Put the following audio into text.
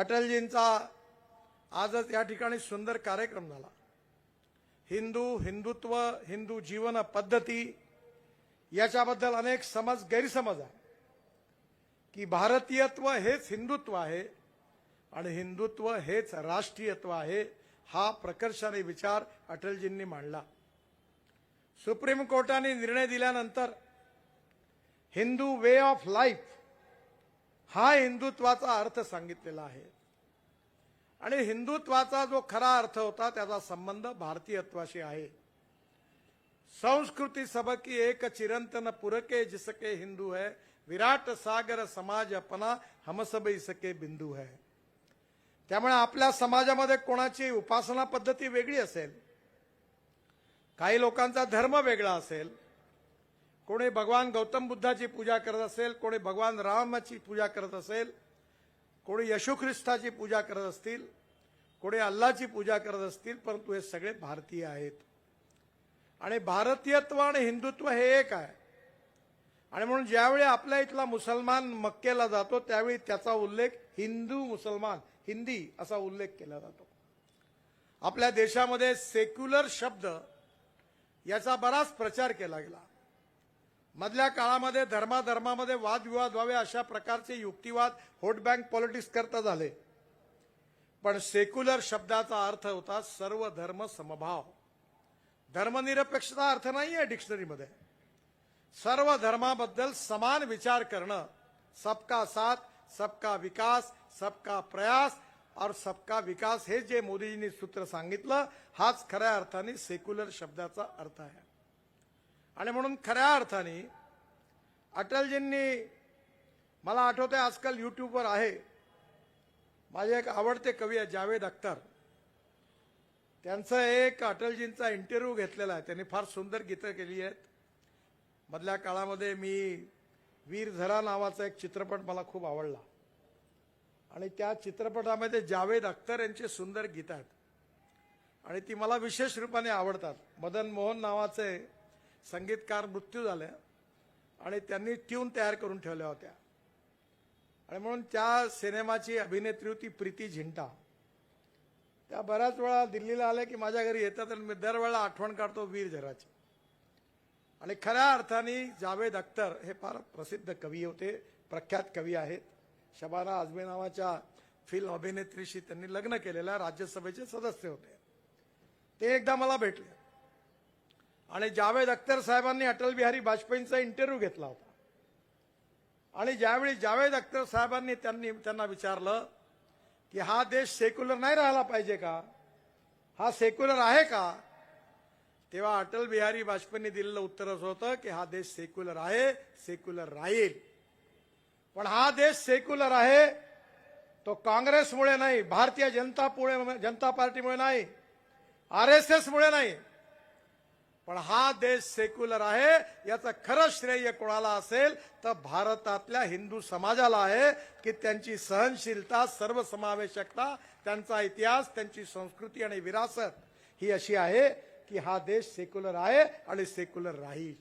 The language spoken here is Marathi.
अटलजींचा आजच या ठिकाणी सुंदर कार्यक्रम झाला. हिंदू हिंदुत्व हिंदू जीवन पद्धती याच्याबद्दल अनेक समज गैरसमज आहे. की भारतीयत्व हेच हिंदुत्व आहे आणि हिंदुत्व हेच राष्ट्रीयत्व आहे हा प्रकर्षाने विचार अटलजींनी मांडला. सुप्रीम कोर्टाने निर्णय दिल्यानंतर हिंदू वे ऑफ लाईफ हा हिंदुत्वाचा अर्थ सांगितलेला आहे. आणि हिंदुत्वाचा जो खरा अर्थ होता त्याचा संबंध भारतीयत्वाशी आहे. संस्कृती सबकी एक चिरंतन पुरके जिसके हिंदू है विराट सागर समाज अपना हमसब इसके बिंदू है. त्यामुळे आपल्या समाजामध्ये कोणाची उपासना पद्धती वेगळी असेल काही लोकांचा धर्म वेगळा असेल कोणी भगवान गौतम बुद्धाची पूजा करत असेल कोणी भगवान रामाची पूजा करत असेल कोणी यशू ख्रिस्ताची पूजा करत असतील कोणी अल्लाची पूजा करत असतील परंतु हे सगळे भारतीय आहेत. आणि भारतीयत्व आणि हिंदुत्व हे एक आहे. आणि म्हणून ज्यावेळी आपल्या इथला मुसलमान मक्केला जातो त्यावेळी त्याचा उल्लेख हिंदू मुसलमान हिंदी असा उल्लेख केला जातो. आपल्या देशामध्ये सेक्युलर शब्द याचा बराच प्रचार केला गेला. मधल्या काळामध्ये धर्माधर्मामध्ये वादविवाद व्हावे अशा प्रकारचे युक्तिवाद व्होट बँक पॉलिटिक्स करता झाले. पण सेक्युलर शब्दाचा अर्थ होता सर्व धर्म समभाव. धर्मनिरपेक्षता अर्थ नाही आहे डिक्शनरीमध्ये. सर्व धर्माबद्दल समान विचार करणं सबका साथ सबका विकास सबका प्रयास और सबका विकास हे जे मोदीजींनी सूत्र सांगितलं हाच खऱ्या अर्थाने सेक्युलर शब्दाचा अर्थ आहे. आणि म्हणून खऱ्या अर्थाने अटलजींनी मला आठवतं आहे आजकाल यूट्यूबवर आहे. माझे एक आवडते कवी आहे जावेद अख्तर. त्यांचं एक अटलजींचा इंटरव्ह्यू घेतलेला आहे. त्यांनी फार सुंदर गीतं केली आहेत. मधल्या काळामध्ये मी वीर झरा नावाचा एक चित्रपट मला खूप आवडला. आणि त्या चित्रपटामध्ये जावेद अख्तर यांची सुंदर गीतं आहेत. आणि ती मला विशेष रूपाने आवडतात. मदन मोहन नावाचे संगीतकार मृत्यू झाले आणि त्यांनी ट्यून तयार करून ठेवल्या होत्या. आणि म्हणून त्या सिनेमाची अभिनेत्री होती प्रीती झिंटा. त्या बऱ्याच वेळा दिल्लीला आल्या की माझ्या घरी येतात आणि मी दरवेळा आठवण काढतो वीर झराची आणि खऱ्या अर्थाने जावेद अख्तर हे फार प्रसिद्ध कवी होते प्रख्यात कवी आहेत. शबाना आझमी नावाच्या फिल्म अभिनेत्रीशी त्यांनी लग्न केलेल्या राज्यसभेचे सदस्य होते. ते एकदा मला भेटले. आणि जावेद अख्तर साहेबांनी अटल बिहारी वाजपेयींचा इंटरव्ह्यू घेतला होता आणि ज्यावेळी जावेद अख्तर साहेबांनी त्यांनी त्यांना विचारलं की हा देश सेक्युलर नाही राहिला पाहिजे का? हा सेक्युलर आहे का? तेव्हा अटल बिहारी वाजपेयींनी दिलेलं उत्तर असं होतं की हा देश सेक्युलर आहे सेक्युलर राहील. पण हा देश सेक्युलर आहे तो काँग्रेसमुळे नाही भारतीय जनता पुळे जनता पार्टीमुळे नाही आर एस एसमुळे नाही. पण हा देश सेक्युलर आहे याचं खरं श्रेय कोणाला असेल तर भारतातल्या हिंदू समाजाला आहे की त्यांची सहनशीलता सर्वसमावेशकता त्यांचा इतिहास त्यांची संस्कृती आणि विरासत ही अशी आहे की हा देश सेक्युलर आहे आणि सेक्युलर राहील.